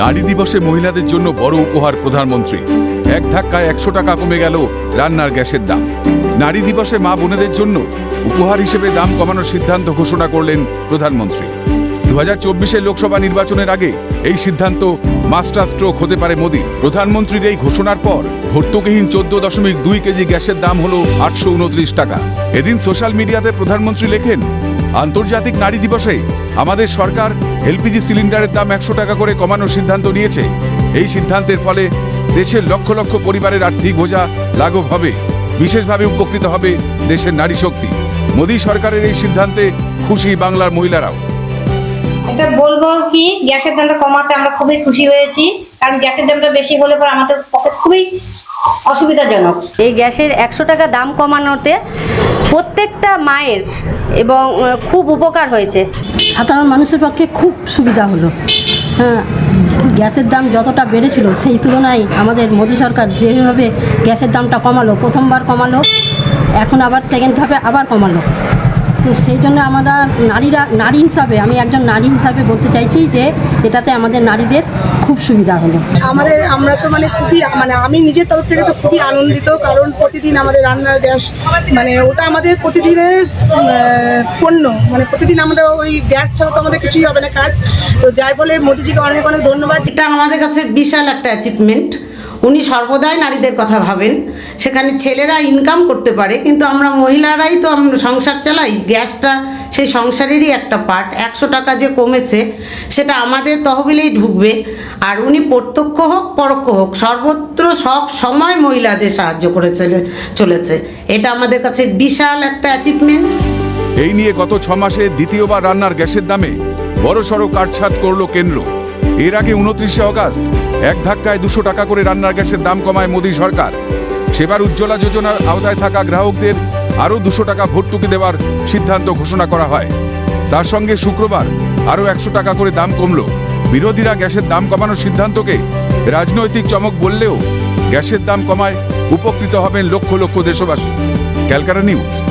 নারী দিবসে মহিলাদের জন্য বড় উপহার প্রধানমন্ত্রী। এক ধাক্কায় একশো টাকা কমে গেল রান্নার গ্যাসের দাম। নারী দিবসে মা বোনেদের জন্য উপহার হিসেবে দাম কমানোর সিদ্ধান্ত ঘোষণা করলেন প্রধানমন্ত্রী। দু হাজার লোকসভা নির্বাচনের আগে এই সিদ্ধান্ত মাস্টার স্ট্রোক হতে পারে মোদী। প্রধানমন্ত্রীর এই ঘোষণার পর ভর্তুকিহীন চোদ্দ দশমিক দুই কেজি গ্যাসের দাম হল আটশো উনত্রিশ টাকা। এদিন সোশ্যাল মিডিয়াতে প্রধানমন্ত্রী লেখেন, আন্তর্জাতিক নারী দিবসে আমাদের সরকার এলপিজি সিলিন্ডারের দাম একশো টাকা করে কমানোর সিদ্ধান্ত নিয়েছে। এই সিদ্ধান্তের ফলে দেশের লক্ষ লক্ষ পরিবারের আর্থিক বোঝা লাঘব হবে। বিশেষভাবে উপকৃত হবে দেশের নারী শক্তি। মোদী সরকারের এই সিদ্ধান্তে খুশি বাংলার মহিলারাও। এটা বলব কি, গ্যাসের দামটা কমাতে আমরা খুবই খুশি হয়েছি। কারণ গ্যাসের দামটা বেশি হলে পর আমাদের পক্ষে খুবই অসুবিধাজনক। এই গ্যাসের একশো টাকা দাম কমানোতে প্রত্যেকটা মায়ের এবং খুব উপকার হয়েছে। সাধারণ মানুষের পক্ষে খুব সুবিধা হলো। হ্যাঁ গ্যাসের দাম যতটা বেড়েছিল সেই তুলনায় আমাদের মোদী সরকার যেভাবে গ্যাসের দামটা কমালো প্রথমবার কমালো এখন আবার সেকেন্ড ধাপে আবার কমালো। তো সেই জন্য আমরা নারীরা নারী হিসাবে আমি একজন নারী হিসাবে বলতে চাইছি যে এটাতে আমাদের নারীদের খুব সুবিধা হলো। আমাদের আমরা তো মানে খুবই মানে আমি নিজের তরফ থেকে তো খুবই আনন্দিত কারণ প্রতিদিন আমাদের রান্নার গ্যাস মানে ওটা আমাদের প্রতিদিনের পণ্য। মানে প্রতিদিন আমরা ওই গ্যাস ছাড়া তো আমাদের কিছুই হবে না কাজ। তো যার ফলে মোদিজিকে অনেক অনেক ধন্যবাদ। এটা আমাদের কাছে বিশাল একটা অ্যাচিভমেন্ট উনি সর্বদাই নারীদের কথা ভাবেন। সেখানে ছেলেরা ইনকাম করতে পারে, কিন্তু আমরা মহিলারাই তো আম- সংসার চালাই। গ্যাসটা সেই সংসারেরই একটা পার্ট একশো টাকা যে কমেছে, সেটা আমাদের তহবিলেই ঢুকবে। আর উনি প্রত্যক্ষ হোক, পরোক্ষ হোক, সর্বত্র সব সময় মহিলাদের সাহায্য করে চলে, চলেছে। এটা আমাদের কাছে বিশাল একটা অ্যাচিভমেন্ট এই নিয়ে গত ছ মাসে দ্বিতীয়বার রান্নার গ্যাসের দামে বড়সড় কাটছাট করল কেন্দ্র। এর আগে উনত্রিশে অগাস্ট, এক ধাক্কায় দুশো টাকা করে রান্নার গ্যাসের দাম কমায় মোদী সরকার। সেবার উজ্জ্বলা যোজনার আওতায় থাকা গ্রাহকদের আরও দুশো টাকা ভর্তুকি দেওয়ার সিদ্ধান্ত ঘোষণা করা হয়। তার সঙ্গে শুক্রবার আরও একশো টাকা করে দাম কমল। বিরোধীরা গ্যাসের দাম কমানোর সিদ্ধান্তকে রাজনৈতিক চমক বললেও গ্যাসের দাম কমায় উপকৃত হবেন লক্ষ লক্ষ দেশবাসী। Calcutta news.